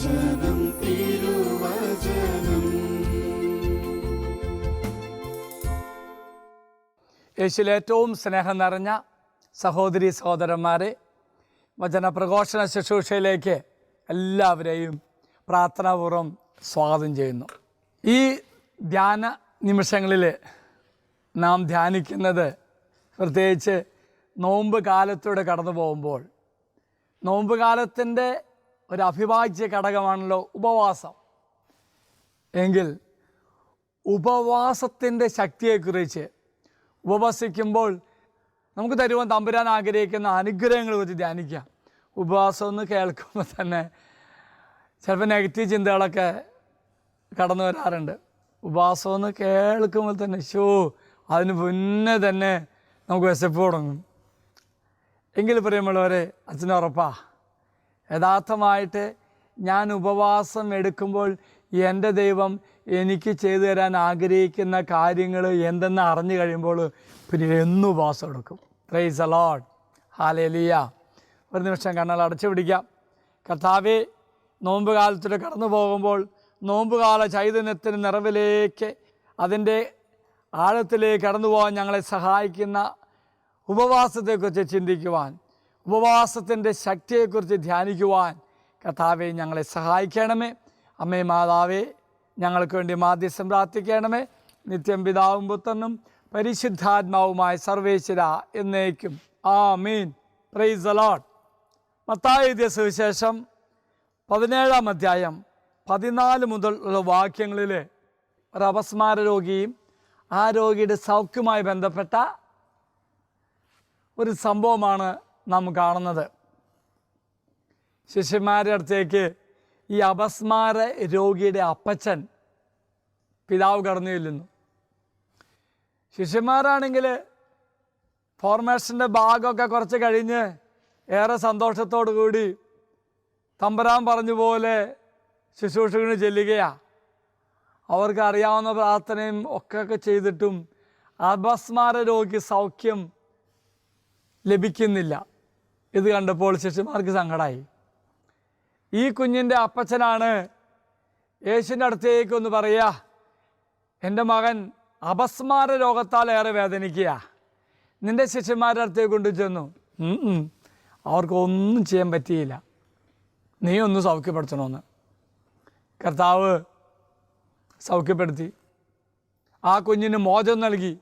തിരുവചനം തിരുവചനം. യേശുവിൽ ഏറ്റവും സ്നേഹം നിറഞ്ഞ സഹോദരി സഹോദരന്മാരെ വചനപ്രഘോഷണ ശുശ്രൂഷയിലേക്ക് എല്ലാവരെയും പ്രാർത്ഥനാപൂർവം സ്വാഗതം ചെയ്യുന്നു. ഈ ധ്യാന നിമിഷങ്ങളിൽ നാം ധ്യാനിക്കുന്നത് പ്രത്യേകിച്ച് നോമ്പ് കാലത്തൂടെ കടന്നു പോകുമ്പോൾ നോമ്പ് കാലത്തിന്റെ ഒരു അഭിവാജ്യ ഘടകമാണല്ലോ ഉപവാസം. എങ്കിൽ ഉപവാസത്തിന്റെ ശക്തിയെക്കുറിച്ച് ഉപവസിക്കുമ്പോൾ നമുക്ക് തരുവാൻ തമ്പുരാൻ ആഗ്രഹിക്കുന്ന അനുഗ്രഹങ്ങൾ കുറിച്ച് ധ്യാനിക്കാം. ഉപവാസം എന്ന് കേൾക്കുമ്പോൾ തന്നെ ചിലപ്പോൾ നെഗറ്റീവ് ചിന്തകളൊക്കെ കടന്നു വരാറുണ്ട്. ഉപവാസം എന്ന് കേൾക്കുമ്പോൾ തന്നെ ഷോ അതിന് മുന്നേ തന്നെ നമുക്ക് വിശപ്പ് തുടങ്ങും. എങ്കിൽ പ്രിയമുള്ളവരെ അച്ഛനുറപ്പാണ് യഥാർത്ഥമായിട്ട് ഞാൻ ഉപവാസം എടുക്കുമ്പോൾ എന്റെ ദൈവം എനിക്ക് ചെയ്തു തരാൻ ആഗ്രഹിക്കുന്ന കാര്യങ്ങൾ എന്തെന്ന് അറിഞ്ഞു കഴിയുമ്പോൾ പിന്നെ എന്നും ഉപവാസം എടുക്കും. പ്രൈസ് അലോഡ് ഹാലേലിയ ഒരു നിമിഷം കണ്ണാൽ അടച്ചു പിടിക്കാം. കർത്താവെ നോമ്പ് കാലത്തിൽ കടന്നു പോകുമ്പോൾ നോമ്പുകാല ചൈതന്യത്തിന് നിറവിലേക്ക് അതിന്റെ ആഴത്തിലേക്ക് കടന്നു പോകാൻ ഞങ്ങളെ സഹായിക്കുന്ന ഉപവാസത്തെക്കുറിച്ച് ചിന്തിക്കുവാൻ ഉപവാസത്തിന്റെ ശക്തിയെക്കുറിച്ച് ധ്യാനിക്കുവാൻ കഥാവെ ഞങ്ങളെ സഹായിക്കണമേ. അമ്മേ മാതാവേ ഞങ്ങൾക്ക് വേണ്ടി മാധ്യസ്ഥം പ്രാർത്ഥിക്കണമേ. നിത്യം പിതാവും പുത്രനും പരിശുദ്ധാത്മാവുമായ സർവേശ്വര എന്നേക്കും. ആ മീൻ പ്രൈസ് അലോട്ട് മത്തായ സുവിശേഷം പതിനേഴാം അധ്യായം പതിനാല് മുതൽ ഉള്ള വാക്യങ്ങളിൽ ഒരു അപസ്മാര രോഗിയും ആ രോഗിയുടെ സൗഖ്യവുമായി ബന്ധപ്പെട്ട ഒരു സംഭവമാണ് നാം കാണുന്നത് ശിഷ്യന്മാരുടെ അടുത്തേക്ക് ഈ അപസ്മാര രോഗിയുടെ അപ്പച്ചൻ പിതാവ് കടന്നു ചെല്ലുന്നു. ശിഷ്യന്മാരാണെങ്കിൽ ഫോർമേഷന്റെ ഭാഗമൊക്കെ കുറച്ച് കഴിഞ്ഞ് ഏറെ സന്തോഷത്തോടു കൂടി തമ്പരാൻ പറഞ്ഞ പോലെ ശുശ്രൂഷകന് ചെല്ലുകയാ. അവർക്ക് അറിയാവുന്ന പ്രാർത്ഥനയും ഒക്കെ ചെയ്തിട്ടും അപസ്മാര രോഗി സൗഖ്യം ലഭിക്കുന്നില്ല. ഇത് കണ്ടപ്പോൾ ശിഷ്യന്മാർക്ക് സങ്കടമായി ഈ കുഞ്ഞിന്റെ അപ്പച്ചനാണ് യേശുവിന്റെ അടുത്തേക്ക് ഒന്ന് പറയുക എന്റെ മകൻ അപസ്മാര രോഗത്താൽ ഏറെ വേദനിക്കുക. നിന്റെ ശിഷ്യന്മാരുടെ അടുത്തേക്ക് കൊണ്ടു ചെന്നു. അവർക്ക് ഒന്നും ചെയ്യാൻ പറ്റിയില്ല. നീ ഒന്ന് സൗഖ്യപ്പെടുത്തണമെന്ന് കർത്താവ് സൗഖ്യപ്പെടുത്തി. ആ കുഞ്ഞിന് മോചം നൽകി.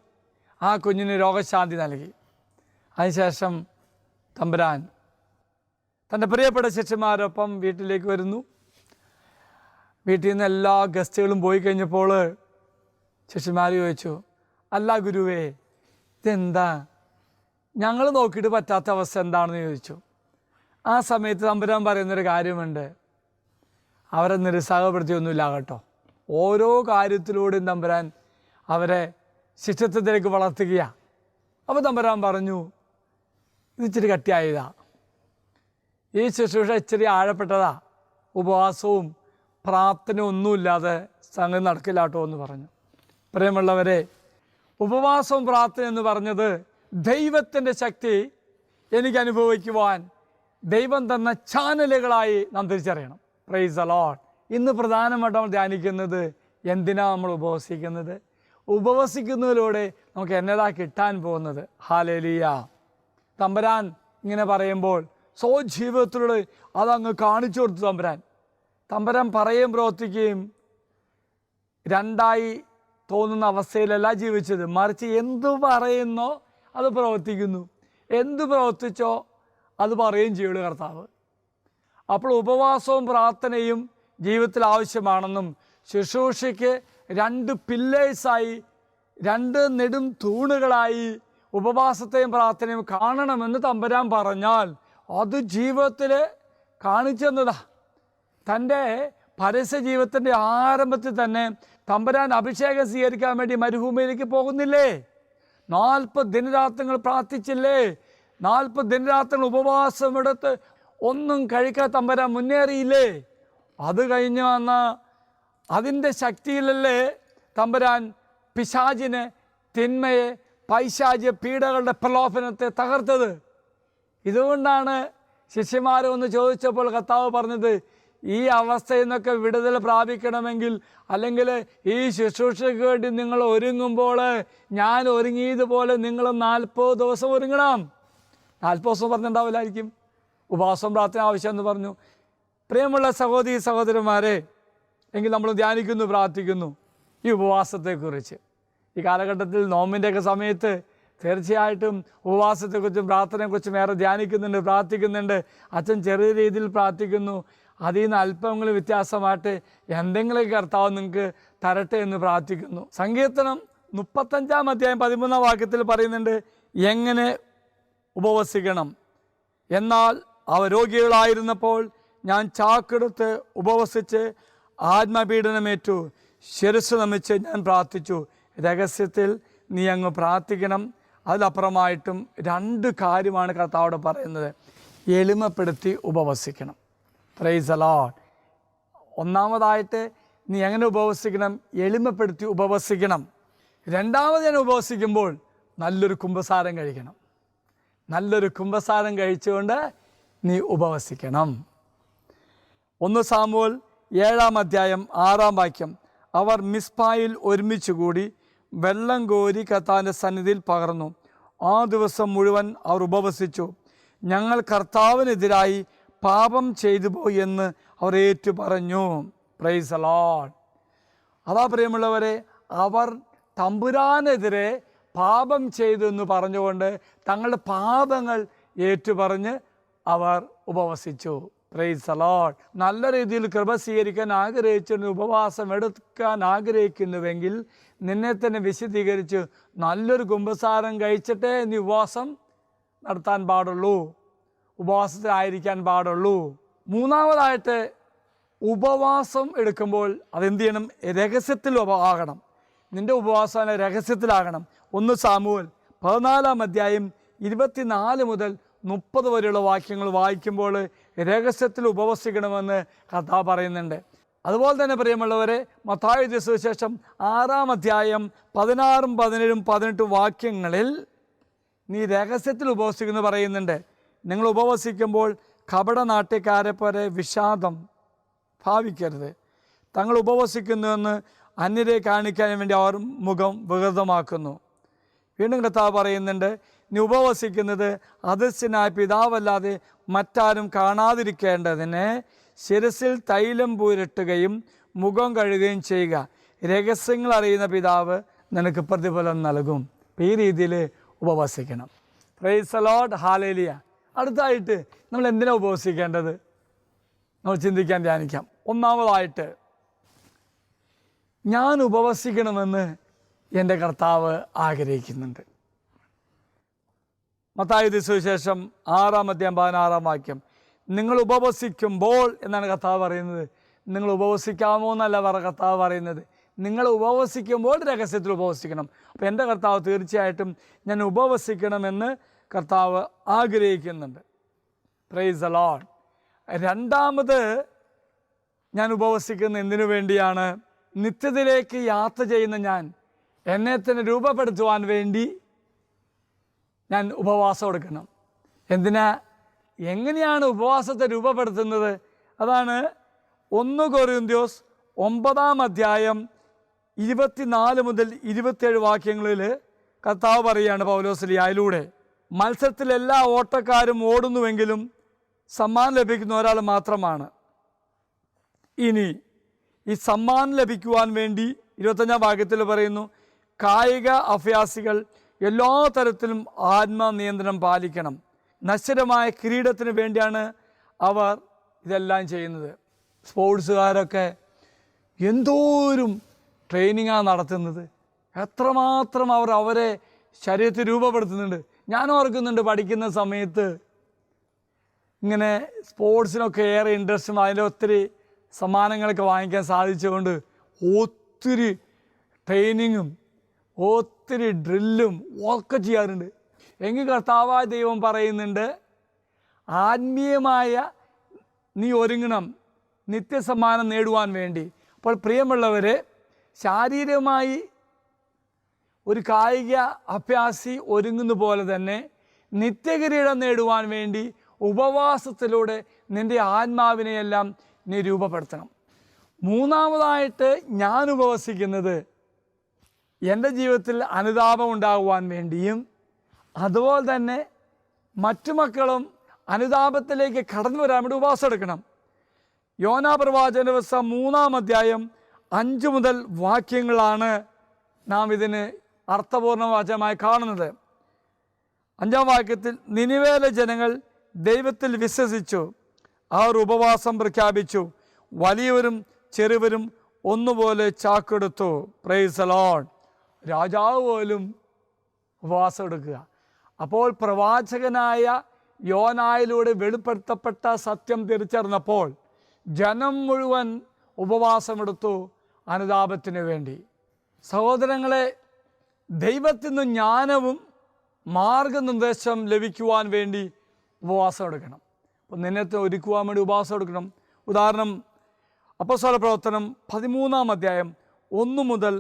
ആ കുഞ്ഞിന് രോഗശാന്തി നൽകി. അതിനുശേഷം തമ്പുരാൻ. തന്റെ പ്രിയപ്പെട്ട ശിഷ്യന്മാരൊപ്പം വീട്ടിലേക്ക് വരുന്നു. വീട്ടിൽ നിന്ന് എല്ലാ ഗസ്റ്റുകളും പോയി കഴിഞ്ഞപ്പോൾ ശിഷ്യന്മാർ ചോദിച്ചു അല്ല ഗുരുവേ ഇതെന്താ? ഞങ്ങൾ നോക്കിയിട്ട് പറ്റാത്ത അവസ്ഥ എന്താണെന്ന് ചോദിച്ചു. ആ സമയത്ത് തമ്പുരാൻ പറയുന്നൊരു കാര്യമുണ്ട്. അവരെ നിരുത്സാഹപ്പെടുത്തിയൊന്നുമില്ല കേട്ടോ. ഓരോ കാര്യത്തിലൂടെയും തമ്പുരാൻ അവരെ ശിഷ്യത്വത്തിലേക്ക് വളർത്തുകയാണ് അപ്പോൾ തമ്പുരാൻ പറഞ്ഞു ഇത് ഇച്ചിരി കട്ടിയായതാ. ഈ ശുശ്രൂഷ ഇച്ചിരി ആഴപ്പെട്ടതാ. ഉപവാസവും പ്രാർത്ഥന ഒന്നുമില്ലാതെ സംഗതി നടക്കില്ല കേട്ടോ എന്ന് പറഞ്ഞു. പ്രിയമുള്ളവരെ ഉപവാസവും പ്രാർത്ഥന എന്ന് പറഞ്ഞത് ദൈവത്തിന്റെ ശക്തി എനിക്ക് അനുഭവിക്കുവാൻ ദൈവം തന്ന ചാനലുകളായി നാം തിരിച്ചറിയണം. പ്രൈസ് അലോട്ട് ഇന്ന് പ്രധാനമായിട്ട് നമ്മൾ ധ്യാനിക്കുന്നത് എന്തിനാണ് നമ്മൾ ഉപവസിക്കുന്നത്? ഉപവസിക്കുന്നതിലൂടെ നമുക്ക് എന്നതാ കിട്ടാൻ പോകുന്നത്? ഹാലേലിയ തമ്പരാൻ ഇങ്ങനെ പറയുമ്പോൾ സോ ജീവിതത്തിലൂടെ അതങ്ങ് കാണിച്ചു കൊടുത്തു തമ്പരാൻ. തമ്പരാൻ പറയുകയും പ്രവർത്തിക്കുകയും രണ്ടായി തോന്നുന്ന അവസ്ഥയിലല്ല ജീവിച്ചത്. മറിച്ച് എന്തു പറയുന്നോ അത് പ്രവർത്തിക്കുന്നു. എന്തു പ്രവർത്തിച്ചോ അത് പറയുകയും ചെയ്യുള്ളൂ കർത്താവ്. അപ്പോൾ ഉപവാസവും പ്രാർത്ഥനയും ജീവിതത്തിൽ ആവശ്യമാണെന്നും ശുശ്രൂഷയ്ക്ക് രണ്ട് പില്ലേഴ്സായി രണ്ട് നെടും തൂണുകളായി ഉപവാസത്തെയും പ്രാർത്ഥനയും കാണണമെന്ന് തമ്പരാൻ പറഞ്ഞാൽ അത് ജീവിതത്തിൽ കാണിച്ചെന്നതാ. തന്റെ പരസ്യ ജീവിതത്തിന്റെ ആരംഭത്തിൽ തന്നെ തമ്പരാൻ അഭിഷേകം സ്വീകരിക്കാൻ വേണ്ടി മരുഭൂമിയിലേക്ക് പോകുന്നില്ലേ? നാൽപ്പത് ദിനരാത്രങ്ങൾ പ്രാർത്ഥിച്ചില്ലേ? നാൽപ്പത് ദിനരാത്രങ്ങൾ ഉപവാസം എടുത്ത് ഒന്നും കഴിക്കാത്ത തമ്പരാൻ മുന്നേറിയില്ലേ? അത് കഴിഞ്ഞ് വന്ന അതിന്റെ ശക്തിയിലല്ലേ തമ്പരാൻ പിശാചിനെ തിന്മയെ പൈശാചിയ പീഡകളുടെ പ്രലോഭനത്തെ തകർത്തത്. ഇതുകൊണ്ടാണ് ശിഷ്യന്മാർ ഒന്ന് ചോദിച്ചപ്പോൾ കർത്താവ് പറഞ്ഞത് ഈ അവസ്ഥയിൽ നിന്നൊക്കെ വിടുതൽ പ്രാപിക്കണമെങ്കിൽ അല്ലെങ്കിൽ ഈ ശുശ്രൂഷയ്ക്ക് വേണ്ടി നിങ്ങൾ ഒരുങ്ങുമ്പോൾ ഞാൻ ഒരുങ്ങിയതുപോലെ നിങ്ങൾ നാൽപ്പത് ദിവസം ഒരുങ്ങണം. നാൽപ്പത് ദിവസം പറഞ്ഞിട്ടുണ്ടാവില്ലായിരിക്കും. ഉപവാസം പ്രാർത്ഥന ആവശ്യമെന്ന് പറഞ്ഞു. പ്രിയമുള്ള സഹോദരി സഹോദരന്മാരെ എങ്കിൽ നമ്മൾ ധ്യാനിക്കുന്നു പ്രാർത്ഥിക്കുന്നു ഈ ഉപവാസത്തെക്കുറിച്ച്. ഈ കാലഘട്ടത്തിൽ നോമ്പിന്റെയൊക്കെ സമയത്ത് തീർച്ചയായിട്ടും ഉപവാസത്തെക്കുറിച്ചും പ്രാർത്ഥനയെക്കുറിച്ചും ഏറെ ധ്യാനിക്കുന്നുണ്ട് പ്രാർത്ഥിക്കുന്നുണ്ട്. അച്ഛൻ ചെറിയ രീതിയിൽ പ്രാർത്ഥിക്കുന്നു. അതിൽ നിന്ന് അല്പങ്ങൾ വ്യത്യാസമായിട്ട് എന്തെങ്കിലും കർത്താവ് നിങ്ങൾക്ക് തരട്ടെ എന്ന് പ്രാർത്ഥിക്കുന്നു. സങ്കീർത്തനം മുപ്പത്തഞ്ചാം അധ്യായം പതിമൂന്നാം വാക്യത്തിൽ പറയുന്നുണ്ട് എങ്ങനെ ഉപവസിക്കണം? എന്നാൽ അവ രോഗികളായിരുന്നപ്പോൾ ഞാൻ ചാക്കെടുത്ത് ഉപവസിച്ച് ആത്മപീഡനമേറ്റു. ശിരസ് നമിച്ച് ഞാൻ പ്രാർത്ഥിച്ചു. രഹസ്യത്തിൽ നീ അങ്ങ് പ്രാർത്ഥിക്കണം. അതിലപ്പുറമായിട്ടും രണ്ട് കാര്യമാണ് കർത്താവോട് പറയുന്നത്. എളിമപ്പെടുത്തി ഉപവസിക്കണം. പ്രൈസ് അലോട്ട് ഒന്നാമതായിട്ട് നീ എങ്ങനെ ഉപവസിക്കണം? എളിമപ്പെടുത്തി ഉപവസിക്കണം. രണ്ടാമത് ഞാൻ ഉപവസിക്കുമ്പോൾ നല്ലൊരു കുംഭസാരം കഴിക്കണം. നല്ലൊരു കുംഭസാരം കഴിച്ചുകൊണ്ട് നീ ഉപവസിക്കണം. ഒന്ന് സാമ്പോൾ ഏഴാം അധ്യായം ആറാം വാക്യം. അവർ മിസ്പായിൽ ഒരുമിച്ച് കൂടി വെള്ളം കോരി കർത്താവിന്റെ സന്നിധിയിൽ പകർന്നു. ആ ദിവസം മുഴുവൻ അവർ ഉപവസിച്ചു. ഞങ്ങൾ കർത്താവിനെതിരായി പാപം ചെയ്തു പോയി എന്ന് അവർ ഏറ്റു പറഞ്ഞു പ്രൈസ് അലോൺ അതാ പ്രിയമുള്ളവരെ അവർ തമ്പുരാനെതിരെ പാപം ചെയ്തു എന്ന് പറഞ്ഞുകൊണ്ട് തങ്ങളുടെ പാപങ്ങൾ ഏറ്റുപറഞ്ഞ് അവർ ഉപവസിച്ചു. പ്രൈസ് അലോൾ നല്ല രീതിയിൽ കൃപ സ്വീകരിക്കാൻ ആഗ്രഹിച്ചിട്ട് ഉപവാസം എടുക്കാൻ ആഗ്രഹിക്കുന്നുവെങ്കിൽ നിന്നെ തന്നെ വിശദീകരിച്ച് നല്ലൊരു കുംഭസാരം കഴിച്ചിട്ടേ നീ ഉപവാസം നടത്താൻ പാടുള്ളൂ. ഉപവാസത്തിലായിരിക്കാൻ പാടുള്ളൂ. മൂന്നാമതായിട്ട് ഉപവാസം എടുക്കുമ്പോൾ അതെന്ത് ചെയ്യണം? രഹസ്യത്തിൽ ആകണം. നിന്റെ ഉപവാസം രഹസ്യത്തിലാകണം. ഒന്ന് സാമൂഹൽ പതിനാലാം അധ്യായം ഇരുപത്തിനാല് മുതൽ മുപ്പത് വരെയുള്ള വാക്യങ്ങൾ വായിക്കുമ്പോൾ രഹസ്യത്തിൽ ഉപവസിക്കണമെന്ന് കഥ പറയുന്നുണ്ട്. അതുപോലെ തന്നെ പ്രിയമുള്ളവരെ മത്തായ സുവിശേഷം ആറാം അധ്യായം പതിനാറും പതിനേഴും പതിനെട്ടും വാക്യങ്ങളിൽ നീ രഹസ്യത്തിൽ ഉപവസിക്കുന്നു പറയുന്നുണ്ട്. നിങ്ങൾ ഉപവസിക്കുമ്പോൾ കപട നാട്യക്കാരെ പോലെ വിഷാദം ഭാവിക്കരുത്. തങ്ങൾ ഉപവസിക്കുന്നുവെന്ന് അന്യരെ കാണിക്കാൻ വേണ്ടി അവർ മുഖം വികൃതമാക്കുന്നു. വീണ്ടും കർത്താവ് പറയുന്നുണ്ട് നീ ഉപവസിക്കുന്നത് അദൃശ്യനായ പിതാവല്ലാതെ മറ്റാരും കാണാതിരിക്കേണ്ടതിന് ശിരസിൽ തൈലം പൂരിട്ടുകയും മുഖം കഴുകുകയും ചെയ്യുക. രഹസ്യങ്ങൾ അറിയുന്ന പിതാവ് നിനക്ക് പ്രതിഫലം നൽകും. ഈ രീതിയിൽ ഉപവസിക്കണം. പ്രൈസ് അലോട്ട് ഹാലേലിയ അടുത്തായിട്ട് നമ്മൾ എന്തിനാണ് ഉപവസിക്കേണ്ടത്? നമ്മൾ ചിന്തിക്കാൻ ധ്യാനിക്കാം. ഒന്നാമതായിട്ട് ഞാൻ ഉപവസിക്കണമെന്ന് എന്റെ കർത്താവ് ആഗ്രഹിക്കുന്നുണ്ട്. മത്തായുധ സുവിശേഷം ആറാം അധ്യായം പതിനാറാം വാക്യം. നിങ്ങൾ ഉപവസിക്കുമ്പോൾ എന്നാണ് കർത്താവ് പറയുന്നത്. നിങ്ങൾ ഉപവസിക്കാമോ എന്നല്ല പറ കർത്താവ് പറയുന്നത്. നിങ്ങൾ ഉപവസിക്കുമ്പോൾ രഹസ്യത്തിൽ ഉപവസിക്കണം. അപ്പോൾ എന്റെ കർത്താവ് തീർച്ചയായിട്ടും ഞാൻ ഉപവസിക്കണമെന്ന് കർത്താവ് ആഗ്രഹിക്കുന്നുണ്ട്. പ്രൈസ് അലോൺ രണ്ടാമത് ഞാൻ ഉപവസിക്കുന്ന എന്തിനു വേണ്ടിയാണ്? നിത്യത്തിലേക്ക് യാത്ര ചെയ്യുന്ന ഞാൻ. എന്നെ തന്നെ രൂപപ്പെടുത്തുവാൻ വേണ്ടി ഞാൻ ഉപവാസം എടുക്കണം. എന്തിനാ? എങ്ങനെയാണ് ഉപവാസത്തെ രൂപപ്പെടുത്തുന്നത്? അതാണ് ഒന്ന് കൊറിയന്ത്യോസ് ഒമ്പതാം അധ്യായം ഇരുപത്തിനാല് മുതൽ ഇരുപത്തിയേഴ് വാക്യങ്ങളിൽ കർത്താവ് പറയുകയാണ് പൗലോസ്ലിയായിലൂടെ മത്സരത്തിൽ എല്ലാ ഓട്ടക്കാരും ഓടുന്നുവെങ്കിലും സമ്മാനം ലഭിക്കുന്ന ഒരാൾ മാത്രമാണ്. ഇനി ഈ സമ്മാനം ലഭിക്കുവാൻ വേണ്ടി ഇരുപത്തഞ്ചാം ഭാഗ്യത്തിൽ പറയുന്നു കായിക അഭ്യാസികൾ എല്ലാ തരത്തിലും ആത്മനിയന്ത്രണം പാലിക്കണം. നശ്വരമായ കിരീടത്തിന് വേണ്ടിയാണ് അവർ ഇതെല്ലാം ചെയ്യുന്നത്. സ്പോർട്സുകാരൊക്കെ എന്തോരും ട്രെയിനിങ്ങാണ് നടത്തുന്നത്. എത്രമാത്രം അവർ അവരെ ശരീരത്തിൽ രൂപപ്പെടുത്തുന്നുണ്ട്. ഞാൻ ഓർക്കുന്നുണ്ട് പഠിക്കുന്ന സമയത്ത് ഇങ്ങനെ സ്പോർട്സിനൊക്കെ ഏറെ ഇൻട്രസ്റ്റും അതിന്റെ ഒത്തിരി സമ്മാനങ്ങളൊക്കെ വാങ്ങിക്കാൻ സാധിച്ചുകൊണ്ട് ഒത്തിരി ട്രെയിനിങ്ങും ഒത്തിരി ഡ്രില്ലും ഒക്കെ ചെയ്യാറുണ്ട്. എങ്കിൽ കർത്താവായ ദൈവം പറയുന്നുണ്ട് ആത്മീയമായ നീ ഒരുങ്ങണം നിത്യസമ്മാനം നേടുവാൻ വേണ്ടി. അപ്പോൾ പ്രിയമുള്ളവർ ശാരീരികമായി ഒരു കായിക അഭ്യാസി ഒരുങ്ങുന്ന പോലെ തന്നെ നിത്യകിരീടം നേടുവാൻ വേണ്ടി ഉപവാസത്തിലൂടെ നിന്റെ ആത്മാവിനെയെല്ലാം നീ രൂപപ്പെടുത്തണം. മൂന്നാമതായിട്ട് ഞാൻ ഉപവസിക്കുന്നത് എന്റെ ജീവിതത്തിൽ അനുതാപം ഉണ്ടാകുവാൻ വേണ്ടിയും അതുപോലെ തന്നെ മറ്റു മക്കളും അനുതാപത്തിലേക്ക് കടന്നു വരാൻ വേണ്ടി ഉപവാസം എടുക്കണം. യോനാ പ്രവാചന ദിവസം മൂന്നാം അധ്യായം അഞ്ച് മുതൽ വാക്യങ്ങളാണ് നാം ഇതിന് അർത്ഥപൂർണവാചകമായി കാണുന്നത്. അഞ്ചാം വാക്യത്തിൽ നിനിവേല ജനങ്ങൾ ദൈവത്തിൽ വിശ്വസിച്ചു അവർ ഉപവാസം പ്രഖ്യാപിച്ചു വലിയവരും ചെറുവരും ഒന്നുപോലെ ചാക്കെടുത്തു. പ്രൈസലോൺ രാജാവ് പോലും ഉപവാസം എടുക്കുക. അപ്പോൾ പ്രവാചകനായ യോനായിലൂടെ വെളിപ്പെടുത്തപ്പെട്ട സത്യം തിരിച്ചറിഞ്ഞപ്പോൾ ജനം മുഴുവൻ ഉപവാസമെടുത്തു അനുതാപത്തിന് വേണ്ടി. സഹോദരങ്ങളെ ദൈവത്തിൽ നിന്ന് ജ്ഞാനവും മാർഗനിർദ്ദേശം ലഭിക്കുവാൻ വേണ്ടി ഉപവാസം എടുക്കണം. അപ്പം നിന്നത്തെ ഒരുക്കുവാൻ വേണ്ടി ഉപവാസം എടുക്കണം. ഉദാഹരണം അപ്പസ്വല പ്രവർത്തനം പതിമൂന്നാം അധ്യായം ഒന്ന് മുതൽ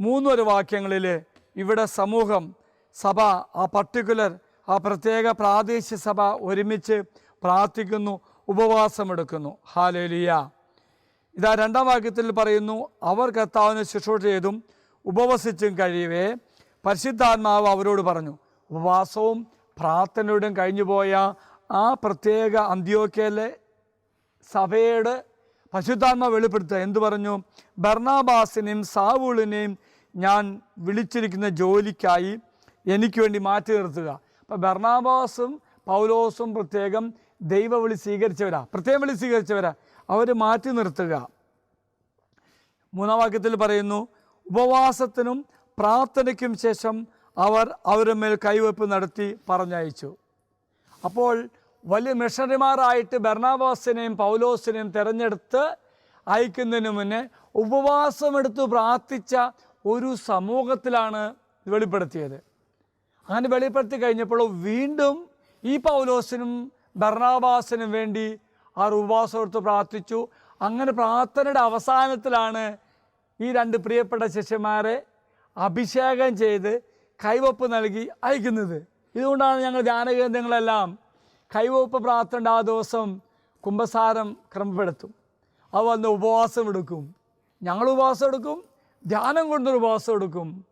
മൂന്ന് വരെ വാക്യങ്ങളിൽ ഇവിടെ സമൂഹം സഭ ആ പർട്ടിക്കുലർ ആ പ്രത്യേക പ്രാദേശിക സഭ ഒരുമിച്ച് പ്രാർത്ഥിക്കുന്നു ഉപവാസമെടുക്കുന്നു. ഹാലേലിയ ഇതാ രണ്ടാം വാക്യത്തിൽ പറയുന്നു അവർ കർത്താവിന് ശുശ്രൂഷ ചെയ്തും ഉപവസിച്ചും കഴിയവേ പരിശുദ്ധാത്മാവ് അവരോട് പറഞ്ഞു ഉപവാസവും പ്രാർത്ഥനയോടും കഴിഞ്ഞുപോയ ആ പ്രത്യേക അന്ത്യോക്കയിലെ സഭയുടെ പരിശുദ്ധാത്മാവ് വെളിപ്പെടുത്തുക. എന്തു പറഞ്ഞു? ബർണാബാസിനെയും സാവൂളിനെയും ഞാൻ വിളിച്ചിരിക്കുന്ന ജോലിക്കായി എനിക്ക് വേണ്ടി മാറ്റി നിർത്തുക. അപ്പോൾ ബർണാബാസും പൗലോസും പ്രത്യേകം ദൈവവിളി സ്വീകരിച്ചവരാ. പ്രത്യേകം വിളി സ്വീകരിച്ചവരാ. അവർ മാറ്റി നിർത്തുക. മൂന്നാം വാക്യത്തിൽ പറയുന്നു ഉപവാസത്തിനും പ്രാർത്ഥനയ്ക്കും ശേഷം അവർ അവരുടെ മേൽ കൈവയ്പ് നടത്തി പറഞ്ഞയച്ചു. അപ്പോൾ വലിയ മിഷണറിമാരായിട്ട് ബർണാബാസിനെയും പൗലോസിനെയും തിരഞ്ഞെടുത്ത് അയക്കുന്നതിന് മുന്നേ ഉപവാസമെടുത്ത് പ്രാർത്ഥിച്ച ഒരു സമൂഹത്തിലാണ് വെളിപ്പെടുത്തിയത്. അങ്ങനെ വെളിപ്പെടുത്തി കഴിഞ്ഞപ്പോൾ വീണ്ടും ഈ പൗലോസിനും ബർണാബാസിനും വേണ്ടി ആ ഉപവാസമെടുത്ത് പ്രാർത്ഥിച്ചു. അങ്ങനെ പ്രാർത്ഥനയുടെ അവസാനത്തിലാണ് ഈ രണ്ട് പ്രിയപ്പെട്ട ശിഷ്യന്മാരെ അഭിഷേകം ചെയ്ത് കൈവപ്പ് നൽകി അയക്കുന്നത്. ഇതുകൊണ്ടാണ് ഞങ്ങൾ ധ്യാനകേന്ദ്രങ്ങളെല്ലാം കൈവപ്പ് പ്രാർത്ഥന ആ ദിവസം കുംഭസാരം ക്രമപ്പെടുത്തും. അത് വന്ന് ഉപവാസം എടുക്കും. ഞങ്ങൾ ഉപവാസം എടുക്കും ധ്യാനം കൊണ്ടൊരു ഉപവാസം എടുക്കും.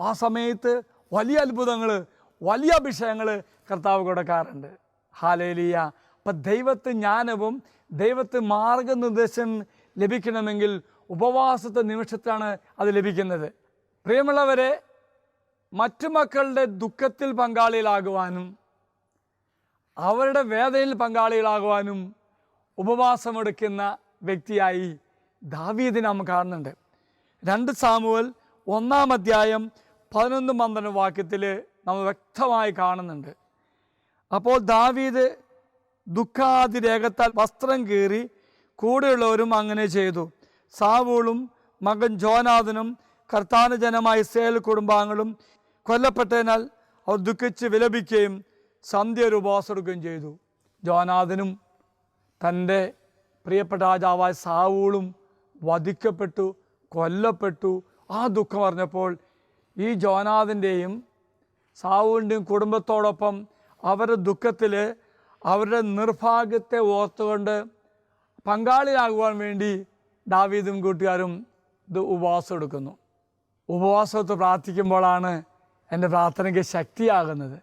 ആ സമയത്ത് വലിയ അത്ഭുതങ്ങൾ വലിയ അഭിഷേകങ്ങൾ കർത്താവ് കൊടുക്കാറുണ്ട്. ഹാലേലിയ. അപ്പം ദൈവത്തെ ജ്ഞാനവും ദൈവത്തെ മാർഗനിർദ്ദേശം ലഭിക്കണമെങ്കിൽ ഉപവാസത്തെ നിമിഷത്താണ് അത് ലഭിക്കുന്നത്. പ്രിയമുള്ളവരെ മറ്റു മക്കളുടെ ദുഃഖത്തിൽ പങ്കാളികളാകുവാനും അവരുടെ വേദനയിൽ പങ്കാളികളാകുവാനും ഉപവാസമെടുക്കുന്ന വ്യക്തിയായി ദാവീദിനെ നാം കാണുന്നുണ്ട്. രണ്ട് സാമുവൽ ഒന്നാം അധ്യായം പതിനൊന്ന് പന്ത്രണ്ട് വാക്യത്തിൽ നമ്മൾ വ്യക്തമായി കാണുന്നുണ്ട്. അപ്പോൾ ദാവീദ് ദുഃഖാതിരേഖത്താൽ വസ്ത്രം കീറി കൂടെയുള്ളവരും അങ്ങനെ ചെയ്തു. സാവൂളും മകൻ ജോനാഥനും കർത്താന ജനമായ ഇസ്രയേൽ കുടുംബാംഗങ്ങളും കൊല്ലപ്പെട്ടതിനാൽ അവർ ദുഃഖിച്ച് വിലപിക്കുകയും സന്ധ്യ ഒരു ഉപവാസം എടുക്കുകയും ചെയ്തു. ജോനാഥനും തന്റെ പ്രിയപ്പെട്ട രാജാവായ സാവൂളും വധിക്കപ്പെട്ടു കൊല്ലപ്പെട്ടു. ആ ദുഃഖം അറിഞ്ഞപ്പോൾ ഈ ജോനാഥിന്റെയും സാവുവിന്റെയും കുടുംബത്തോടൊപ്പം അവരുടെ ദുഃഖത്തിൽ അവരുടെ നിർഭാഗ്യത്തെ ഓർത്തുകൊണ്ട് പങ്കാളിയാകുവാൻ വേണ്ടി ദാവീദും കൂട്ടുകാരും ഇത് ഉപവാസം എടുക്കുന്നു. ഉപവാസത്ത് പ്രാർത്ഥിക്കുമ്പോഴാണ് എന്റെ പ്രാർത്ഥനയ്ക്ക് ശക്തിയാകുന്നത്.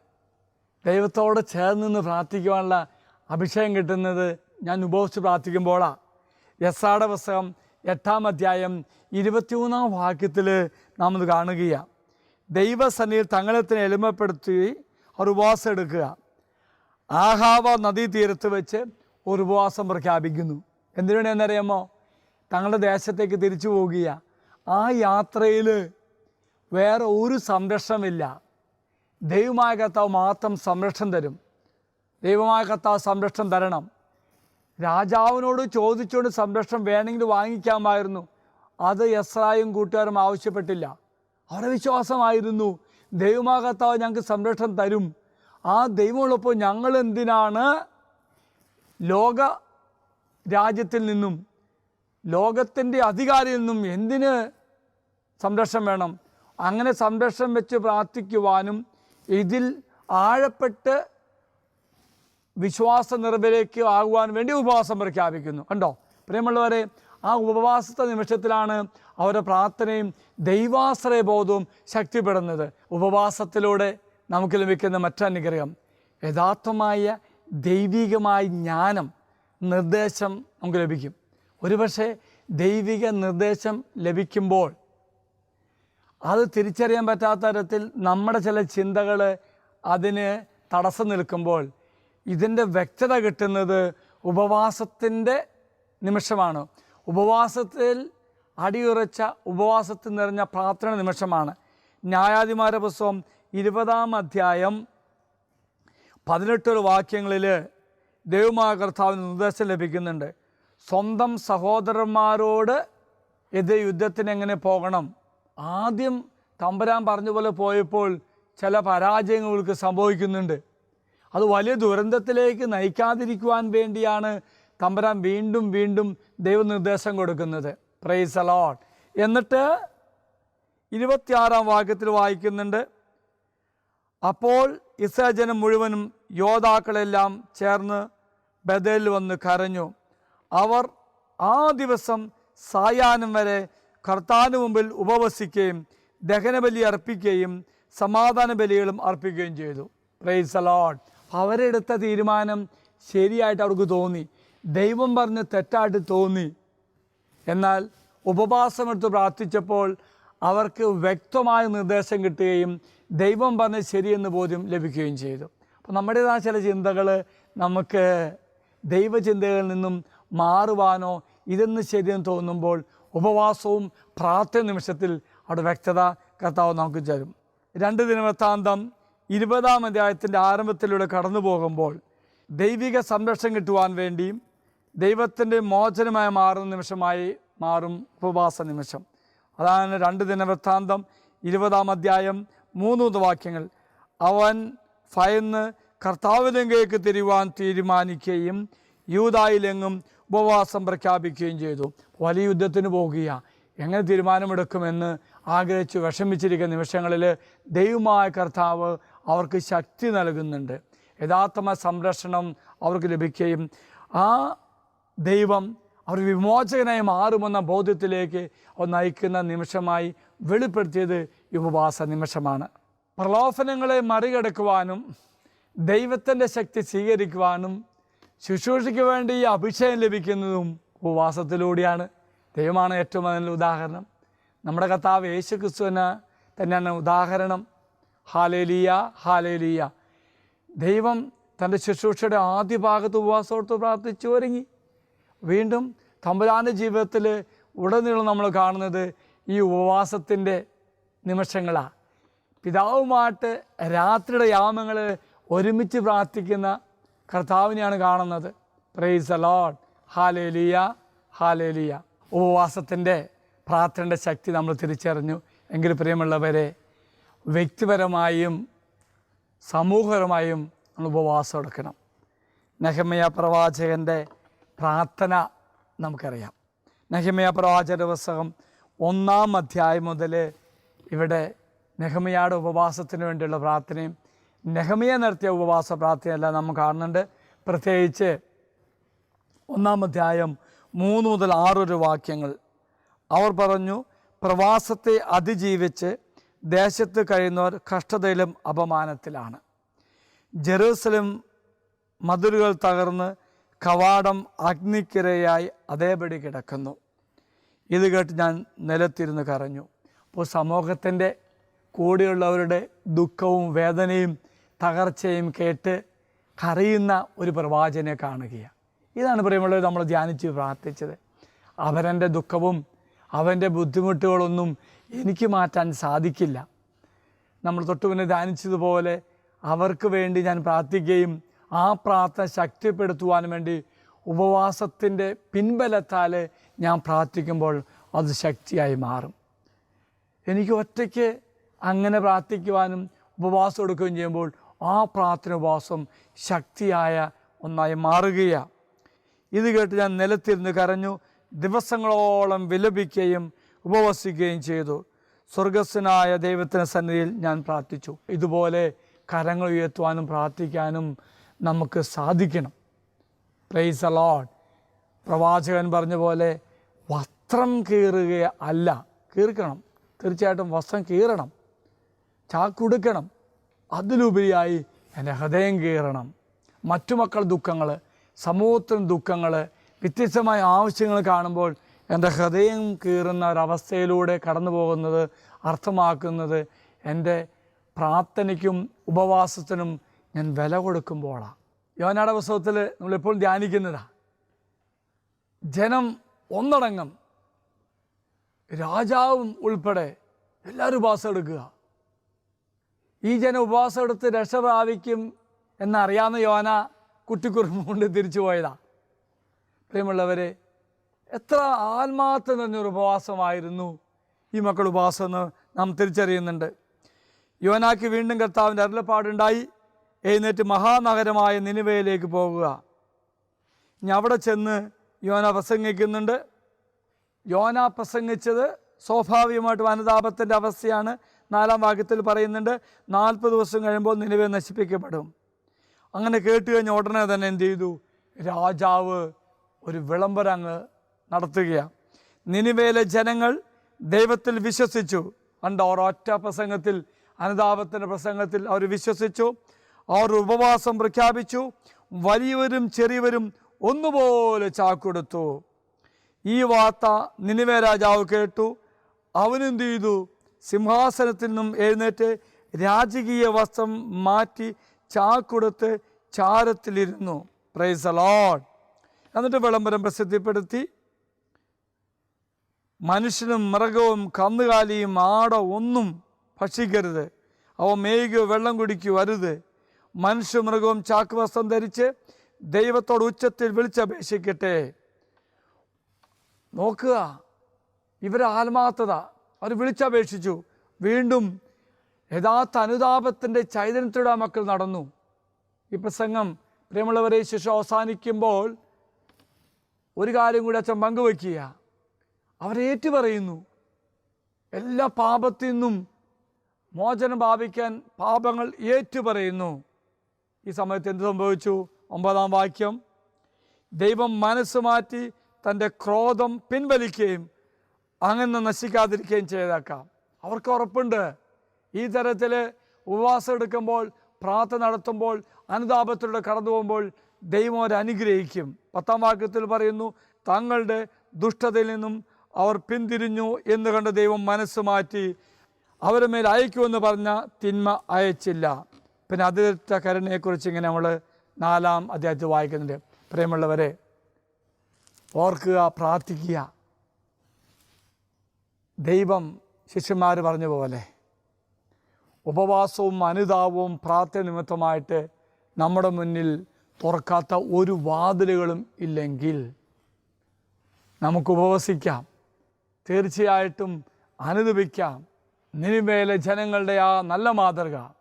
ദൈവത്തോട് ചേർന്ന് നിന്ന് പ്രാർത്ഥിക്കുവാനുള്ള അഭിഷേകം കിട്ടുന്നത് ഞാൻ ഉപവസിച്ച് പ്രാർത്ഥിക്കുമ്പോഴാണ് യസാട പുസ്തകം എട്ടാം അധ്യായം ഇരുപത്തിമൂന്നാം വാക്യത്തിൽ നാം ഇത് കാണുകയാണ് ദൈവസന്നിധിയിൽ തങ്ങളത്തിന് എളിമപ്പെടുത്തി അവർ ഉപവാസം എടുക്കുക. ആഹാവ നദീതീരത്ത് വെച്ച് ഒരു ഉപവാസം പ്രഖ്യാപിക്കുന്നു. എന്തിനു വേണ്ടിയെന്നറിയാമോ തങ്ങളുടെ ദേശത്തേക്ക് തിരിച്ചു പോകുക ആ യാത്രയിൽ വേറെ ഒരു സംരക്ഷണമില്ല. ദൈവമായ കർത്താവ് മാത്രം സംരക്ഷണം തരും. ദൈവമായ കർത്താവ് സംരക്ഷണം തരണം. രാജാവിനോട് ചോദിച്ചുകൊണ്ട് സംരക്ഷണം വേണമെങ്കിൽ വാങ്ങിക്കാമായിരുന്നു. അത് എസ്രായും കൂട്ടുകാരും ആവശ്യപ്പെട്ടില്ല. അവരുടെ വിശ്വാസമായിരുന്നു ദൈവമാകത്താവ് ഞങ്ങൾക്ക് സംരക്ഷണം തരും. ആ ദൈവമുള്ളപ്പോൾ ഞങ്ങൾ എന്തിനാണ്? ലോക രാജ്യത്തിൽ നിന്നും ലോകത്തിന്റെ അധികാരിയിൽ നിന്നും എന്തിന് സംരക്ഷണം വേണം? അങ്ങനെ സംരക്ഷണം വെച്ച് പ്രാർത്ഥിക്കുവാനും ഇതിൽ ആഴപ്പെട്ട് വിശ്വാസ നിറവിലേക്ക് ആകുവാൻ വേണ്ടി ഉപവാസം പ്രഖ്യാപിക്കുന്നു. കണ്ടോ? പ്രിയമുള്ളവരെ ആ ഉപവാസത്തെ നിമിഷത്തിലാണ് അവരുടെ പ്രാർത്ഥനയും ദൈവാശ്രയ ബോധവും ശക്തിപ്പെടുന്നത് ഉപവാസത്തിലൂടെ നമുക്ക് ലഭിക്കുന്ന മറ്റനുഗ്രഹം. യഥാർത്ഥമായ ദൈവികമായ ജ്ഞാനം നിർദ്ദേശം നമുക്ക് ലഭിക്കും. ഒരുപക്ഷെ ദൈവിക നിർദ്ദേശം ലഭിക്കുമ്പോൾ അത് തിരിച്ചറിയാൻ പറ്റാത്ത തരത്തിൽ നമ്മുടെ ചില ചിന്തകൾ അതിന് തടസ്സം നിൽക്കുമ്പോൾ ഇതിന്റെ വ്യക്തത കിട്ടുന്നത് ഉപവാസത്തിന്റെ നിമിഷമാണ്. ഉപവാസത്തിൽ അടിയുറച്ച ഉപവാസത്തിൽ നിറഞ്ഞ പ്രാർത്ഥന നിമിഷമാണ് ന്യായാധിമാര പുസ്തകം ഇരുപതാം അധ്യായം പതിനെട്ടൊരു വാക്യങ്ങളിൽ ദൈവമായ കർത്താവിന് നിർദ്ദേശം ലഭിക്കുന്നുണ്ട്. സ്വന്തം സഹോദരന്മാരോട് എതിരെ യുദ്ധത്തിന് എങ്ങനെ പോകണം? ആദ്യം തമ്പരാൻ പറഞ്ഞ പോലെ പോയപ്പോൾ ചില പരാജയങ്ങൾക്ക് സംഭവിക്കുന്നുണ്ട്. അത് വലിയ ദുരന്തത്തിലേക്ക് നയിക്കാതിരിക്കുവാൻ വേണ്ടിയാണ് തമ്പരാൻ വീണ്ടും വീണ്ടും ദൈവനിർദ്ദേശം കൊടുക്കുന്നത്. പ്രൈസ് അലോൺ എന്നിട്ട് ഇരുപത്തിയാറാം വാക്യത്തിൽ വായിക്കുന്നുണ്ട്. അപ്പോൾ ഇസ്രാജനം മുഴുവനും യോദ്ധാക്കളെല്ലാം ചേർന്ന് ബദലിൽ വന്ന് കരഞ്ഞു. അവർ ആ ദിവസം സായാഹ്നം വരെ കർത്താന് മുമ്പിൽ ഉപവസിക്കുകയും ദഹനബലി അർപ്പിക്കുകയും സമാധാന ബലികളും അർപ്പിക്കുകയും ചെയ്തു. പ്രൈസ് അലോട്ട് അവരെടുത്ത തീരുമാനം ശരിയായിട്ട് അവർക്ക് തോന്നി. ദൈവം പറഞ്ഞ് തെറ്റായിട്ട് തോന്നി. എന്നാൽ ഉപവാസമെടുത്ത് പ്രാർത്ഥിച്ചപ്പോൾ അവർക്ക് വ്യക്തമായ നിർദ്ദേശം കിട്ടുകയും ദൈവം പറഞ്ഞ് ശരിയെന്ന് ബോധ്യം ലഭിക്കുകയും ചെയ്തു. അപ്പോൾ നമ്മുടേതായ ചില ചിന്തകൾ നമുക്ക് ദൈവചിന്തകളിൽ നിന്നും മാറുവാനോ ഇതെന്ന് ശരിയെന്ന് തോന്നുമ്പോൾ ഉപവാസവും പ്രാർത്ഥന നിമിഷത്തിൽ അവിടെ വ്യക്തത കർത്താവ് നമുക്ക് തരും. രണ്ട് ദിനവൃത്താന്തം ഇരുപതാം അധ്യായത്തിന്റെ ആരംഭത്തിലൂടെ കടന്നു പോകുമ്പോൾ ദൈവിക സംരക്ഷണം കിട്ടുവാൻ വേണ്ടിയും ദൈവത്തിന്റെ മോചനമായി മാറുന്ന നിമിഷമായി മാറും ഉപവാസ നിമിഷം. അതാണ് രണ്ട് ദിനവൃത്താന്തം ഇരുപതാം അധ്യായം മൂന്നൂന്ന് വാക്യങ്ങൾ. അവൻ ഭയന്ന് കർത്താവിലെങ്കിലേക്ക് തിരിവാൻ തീരുമാനിക്കുകയും യൂതായിലെങ്ങും ഉപവാസം പ്രഖ്യാപിക്കുകയും ചെയ്തു. വലിയ യുദ്ധത്തിന് പോകുക എങ്ങനെ തീരുമാനമെടുക്കുമെന്ന് ആഗ്രഹിച്ച് വിഷമിച്ചിരിക്കുന്ന നിമിഷങ്ങളിൽ ദൈവമായ കർത്താവ് അവർക്ക് ശക്തി നൽകുന്നുണ്ട്. യഥാർത്ഥമായ സംരക്ഷണം അവർക്ക് ലഭിക്കുകയും ആ ദൈവം അവർ വിമോചകനായി മാറുമെന്ന ബോധ്യത്തിലേക്ക് അവർ നയിക്കുന്ന നിമിഷമായി വെളിപ്പെടുത്തിയത് ഉപവാസ നിമിഷമാണ്. പ്രലോഭനങ്ങളെ മറികടക്കുവാനും ദൈവത്തിന്റെ ശക്തി സ്വീകരിക്കുവാനും ശുശ്രൂഷയ്ക്ക് വേണ്ടി അഭിഷേകം ലഭിക്കുന്നതും ഉപവാസത്തിലൂടെയാണ്. ദൈവമാണ് ഏറ്റവും നല്ല ഉദാഹരണം. നമ്മുടെ കർത്താവ് യേശു ക്രിസ്തുവിന് തന്നെയാണ് ഉദാഹരണം. ഹാലേലിയ ഹാലേലിയ. ദൈവം തന്റെ ശുശ്രൂഷയുടെ ആദ്യ ഭാഗത്ത് ഉപവാസത്തോട് പ്രാർത്ഥിച്ചു ഒരുങ്ങി. വീണ്ടും തമ്പുരാന്റെ ജീവിതത്തിൽ ഉടനീളം നമ്മൾ കാണുന്നത് ഈ ഉപവാസത്തിന്റെ നിമിഷങ്ങളാണ് പിതാവുമായിട്ട് രാത്രിയുടെ യാമങ്ങൾ ഒരുമിച്ച് പ്രാർത്ഥിക്കുന്ന കർത്താവിനെയാണ് കാണുന്നത്. പ്രൈസ് അലോഡ് ഹാലേലിയ ഹാലേലിയ ഉപവാസത്തിന്റെ പ്രാർത്ഥനയുടെ ശക്തി നമ്മൾ തിരിച്ചറിഞ്ഞു. എങ്കിൽ പ്രിയമുള്ളവരെ വ്യക്തിപരമായും സമൂഹപരമായും നമ്മൾ ഉപവാസം എടുക്കണം. നെഹമയ പ്രവാചകന്റെ പ്രാർത്ഥന നമുക്കറിയാം. നെഹമയ പ്രവാചക പുസ്തകം ഒന്നാം അധ്യായം മുതൽ ഇവിടെ നെഹമയുടെ ഉപവാസത്തിന് വേണ്ടിയുള്ള പ്രാർത്ഥനയും നെഹമിയ നടത്തിയ ഉപവാസ പ്രാർത്ഥനയെല്ലാം നമ്മൾ കാണുന്നുണ്ട്. പ്രത്യേകിച്ച് ഒന്നാം അധ്യായം മൂന്ന് മുതൽ ആറൊരു വാക്യങ്ങൾ. അവർ പറഞ്ഞു പ്രവാസത്തെ അതിജീവിച്ച് ദേശത്ത് കഴിയുന്നവർ കഷ്ടതയിലും അപമാനത്തിലാണ്. ജെറൂസലം മതിലുകൾ തകർന്ന് കവാടം അഗ്നിക്കിരയായി അതേപടി കിടക്കുന്നു. ഇത് കേട്ട് ഞാൻ നിലത്തിരുന്ന് കരഞ്ഞു. അപ്പോൾ സമൂഹത്തിന്റെ കൂടെയുള്ളവരുടെ ദുഃഖവും വേദനയും തകർച്ചയും കേട്ട് കരയുന്ന ഒരു പ്രവാചനെ കാണുകയാണ്. ഇതാണ് പ്രിയമുള്ളവർ നമ്മൾ ധ്യാനിച്ച് പ്രാർത്ഥിച്ചത്. അവരന്റെ ദുഃഖവും അവന്റെ ബുദ്ധിമുട്ടുകളൊന്നും എനിക്ക് മാറ്റാൻ സാധിക്കില്ല. നമ്മൾ തൊട്ടു മുന്നേ ധ്യാനിച്ചതുപോലെ അവർക്ക് വേണ്ടി ഞാൻ പ്രാർത്ഥിക്കുകയും ആ പ്രാർത്ഥന ശക്തിപ്പെടുത്തുവാൻ വേണ്ടി ഉപവാസത്തിന്റെ പിൻബലത്താൽ ഞാൻ പ്രാർത്ഥിക്കുമ്പോൾ അത് ശക്തിയായി മാറും. എനിക്ക് ഒറ്റയ്ക്ക് അങ്ങനെ പ്രാർത്ഥിക്കുവാനും ഉപവാസം എടുക്കുകയും ചെയ്യുമ്പോൾ ആ പ്രാർത്ഥന ഉപവാസം ശക്തിയായ ഒന്നായി മാറുകയാണ് ഇത് കേട്ട് ഞാൻ നിലത്തിരുന്ന് കരഞ്ഞു ദിവസങ്ങളോളം വിലപിക്കുകയും ഉപവസിക്കുകയും ചെയ്തു. സ്വർഗസ്വനായ ദൈവത്തിന് സന്നിധിയിൽ ഞാൻ പ്രാർത്ഥിച്ചു. ഇതുപോലെ കരങ്ങൾ ഉയർത്തുവാനും പ്രാർത്ഥിക്കാനും നമുക്ക് സാധിക്കണം. പ്രൈസ് അലോഡ് പ്രവാചകൻ പറഞ്ഞ പോലെ വസ്ത്രം കീറുക അല്ല കീർക്കണം. തീർച്ചയായിട്ടും വസ്ത്രം കീറണം ചാക്കുടുക്കണം അതിലുപരിയായി എന്റെ ഹൃദയം കീറണം. മറ്റു മക്കൾ ദുഃഖങ്ങൾ സമൂഹത്തിന് ദുഃഖങ്ങൾ വ്യത്യസ്തമായ ആവശ്യങ്ങൾ കാണുമ്പോൾ എന്റെ ഹൃദയം കീറുന്ന ഒരവസ്ഥയിലൂടെ കടന്നു പോകുന്നത് അർത്ഥമാക്കുന്നത് എന്റെ പ്രാർത്ഥനയ്ക്കും ഉപവാസത്തിനും ഞാൻ വില കൊടുക്കുമ്പോളാണ് യോനാട പുസ്തകത്തിൽ നമ്മളിപ്പോൾ ധ്യാനിക്കുന്നതാണ് ജനം ഒന്നടങ്കം രാജാവും ഉൾപ്പെടെ എല്ലാവരും ഉപവാസം എടുക്കുക. ഈ ജനം ഉപവാസം എടുത്ത് രക്ഷ പ്രാപിക്കും എന്നറിയാവുന്ന യോന കുട്ടിക്കുറുമ്പ് കൊണ്ട് തിരിച്ചു പോയതാ. പ്രിയമുള്ളവരെ എത്ര ആത്മാർത്ഥ നിറഞ്ഞൊരു ഉപവാസമായിരുന്നു ഈ മക്കൾ ഉപവാസം എന്ന് നാം തിരിച്ചറിയുന്നുണ്ട്. യോനാക്ക് വീണ്ടും കർത്താവിന്റെ അരുളപ്പാടുണ്ടായി. എഴുന്നേറ്റ് മഹാനഗരമായ നിനിവയിലേക്ക് പോകുക. ഇനി അവിടെ ചെന്ന് യോന പ്രസംഗിക്കുന്നുണ്ട്. യോന പ്രസംഗിച്ചത് സ്വാഭാവികമായിട്ട് അനുതാപത്തിന്റെ അവസ്ഥയാണ്. നാലാം വാക്യത്തിൽ പറയുന്നുണ്ട് നാൽപ്പത് ദിവസം കഴിയുമ്പോൾ നിലവെ നശിപ്പിക്കപ്പെടും. അങ്ങനെ കേട്ട് കഴിഞ്ഞ ഉടനെ തന്നെ എന്ത് ചെയ്തു? രാജാവ് ഒരു വിളംബരം അങ്ങ് നടത്തുകയാണ് നിനിവേലെ ജനങ്ങൾ ദൈവത്തിൽ വിശ്വസിച്ചു. കണ്ട ഒരൊറ്റ പ്രസംഗത്തിൽ അനുതാപത്തിന്റെ പ്രസംഗത്തിൽ അവർ വിശ്വസിച്ചു. അവർ ഉപവാസം പ്രഖ്യാപിച്ചു. വലിയവരും ചെറിയവരും ഒന്നുപോലെ ചാക്കൊടുത്തു. ഈ വാർത്ത നിനിവേ രാജാവ് കേട്ടു. അവനെന്ത് ചെയ്തു? സിംഹാസനത്തിൽ നിന്നും എഴുന്നേറ്റ് രാജകീയ വസ്ത്രം മാറ്റി ചാക്കൊടുത്ത് ചാരത്തിലിരുന്നു. പ്രൈസ് അലോഡ് എന്നിട്ട് വിളംബരം പ്രസിദ്ധിപ്പെടുത്തി. മനുഷ്യനും മൃഗവും കന്നുകാലിയും ആട ഒന്നും ഭക്ഷിക്കരുത്. അവ മേയുകയോ വെള്ളം കുടിക്കുകയോ അരുത്. മനുഷ്യ ചാക്കുവസ്ത്രം ചാക്ക് വസ്ത്രം ധരിച്ച് ദൈവത്തോട് ഉച്ചത്തിൽ വിളിച്ചപേക്ഷിക്കട്ടെ. നോക്കുക ഇവരെ ആത്മാർത്ഥത. അവർ വിളിച്ചപേക്ഷിച്ചു. വീണ്ടും യഥാർത്ഥ അനുതാപത്തിന്റെ ചൈതന്യത്തിലൂടെ മക്കൾ നടന്നു. ഈ പ്രസംഗം പ്രിയമുള്ളവരെ ശിശു അവസാനിക്കുമ്പോൾ ഒരു കാര്യം കൂടി അച്ഛൻ പങ്കുവയ്ക്കുക. അവരേറ്റു പറയുന്നു എല്ലാ പാപത്തിൽ നിന്നും മോചനം പാപിക്കാൻ പാപങ്ങൾ ഏറ്റു പറയുന്നു ഈ സമയത്ത് എന്ത് സംഭവിച്ചു? ഒമ്പതാം വാക്യം. ദൈവം മനസ്സ് മാറ്റി തന്റെ ക്രോധം പിൻവലിക്കുകയും അങ്ങനെ നശിക്കാതിരിക്കുകയും ചെയ്തേക്കാം. അവർക്ക് ഉറപ്പുണ്ട്. ഈ തരത്തിൽ ഉപവാസം എടുക്കുമ്പോൾ പ്രാർത്ഥന നടത്തുമ്പോൾ അനുതാപത്തിലൂടെ കടന്നു പോകുമ്പോൾ ദൈവം അവരെ അനുഗ്രഹിക്കും. പത്താം വാക്യത്തിൽ പറയുന്നു തങ്ങളുടെ ദുഷ്ടതയിൽ നിന്നും അവർ പിന്തിരിഞ്ഞു എന്ന് കണ്ട് ദൈവം മനസ്സ് മാറ്റി അവരുടെ മേൽ അയക്കുമെന്ന് പറഞ്ഞ തിന്മ അയച്ചില്ല. പിന്നെ അതിർത്ത കരുണയെക്കുറിച്ച് ഇങ്ങനെ നമ്മൾ നാലാം അധ്യായത്തിൽ വായിക്കുന്നുണ്ട്. പ്രിയമുള്ളവരെ ഓർക്കുക പ്രാർത്ഥിക്കുക. ദൈവം ശിഷ്യന്മാർ പറഞ്ഞ പോലെ ഉപവാസവും അനുതാപവും പ്രാർത്ഥന നിമിത്തമായിട്ട് നമ്മുടെ മുന്നിൽ തുറക്കാത്ത ഒരു വാതിലുകളും ഇല്ലെങ്കിൽ നമുക്ക് ഉപവസിക്കാം. തീർച്ചയായിട്ടും അനുദപിക്കാം. നിനിമേലെ ജനങ്ങളുടെ ആ നല്ല മാതൃക.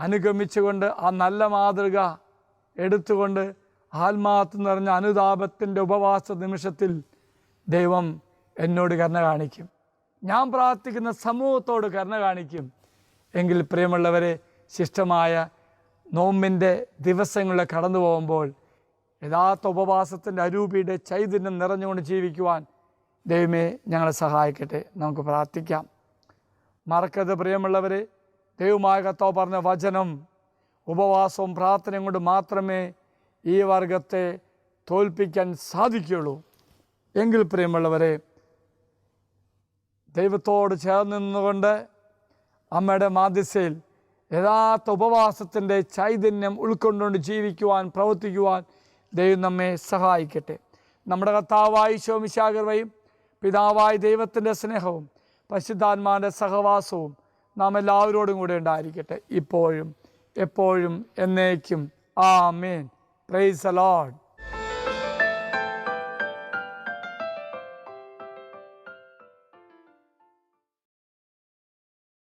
അനുഗമിച്ചുകൊണ്ട് ആ നല്ല മാതൃക എടുത്തുകൊണ്ട് ആത്മാർത്ഥ നിറഞ്ഞ അനുതാപത്തിന്റെ ഉപവാസ നിമിഷത്തിൽ ദൈവം എന്നോട് കരുണ കാണിക്കും. ഞാൻ പ്രാർത്ഥിക്കുന്ന സമൂഹത്തോട് കരുണ കാണിക്കും. എങ്കിൽ പ്രിയമുള്ളവരെ ശിഷ്ടമായ നോമ്പിന്റെ ദിവസങ്ങളിൽ കടന്നു പോകുമ്പോൾ യഥാർത്ഥ ഉപവാസത്തിന്റെ അരൂപിയുടെ ചൈതന്യം നിറഞ്ഞുകൊണ്ട് ജീവിക്കുവാൻ ദൈവമേ ഞങ്ങളെ സഹായിക്കട്ടെ. നമുക്ക് പ്രാർത്ഥിക്കാം. മറക്കത് പ്രിയമുള്ളവരെ ദൈവമായ കത്താവ് പറഞ്ഞ വചനം ഉപവാസവും പ്രാർത്ഥനയും കൊണ്ട് മാത്രമേ ഈ വർഗത്തെ തോൽപ്പിക്കാൻ സാധിക്കുകയുള്ളൂ. എങ്കിൽ പ്രിയമുള്ളവരെ ദൈവത്തോട് ചേർന്ന് നിന്നുകൊണ്ട് അമ്മയുടെ മാധ്യസ്ഥയിൽ യഥാർത്ഥ ഉപവാസത്തിന്റെ ചൈതന്യം ഉൾക്കൊണ്ടുകൊണ്ട് ജീവിക്കുവാൻ പ്രവർത്തിക്കുവാൻ ദൈവം നമ്മെ സഹായിക്കട്ടെ. നമ്മുടെ കർത്താവായി ശോമിശാകർവയും പിതാവായ ദൈവത്തിന്റെ സ്നേഹവും പശുദ്ധാന്മാരുടെ സഹവാസവും നാം എല്ലാവരോടും കൂടെ ഉണ്ടായിരിക്കട്ടെ. ഇപ്പോഴും എപ്പോഴും എന്നേക്കും. ആ മീൻ പ്രൈസ് അലോഡ്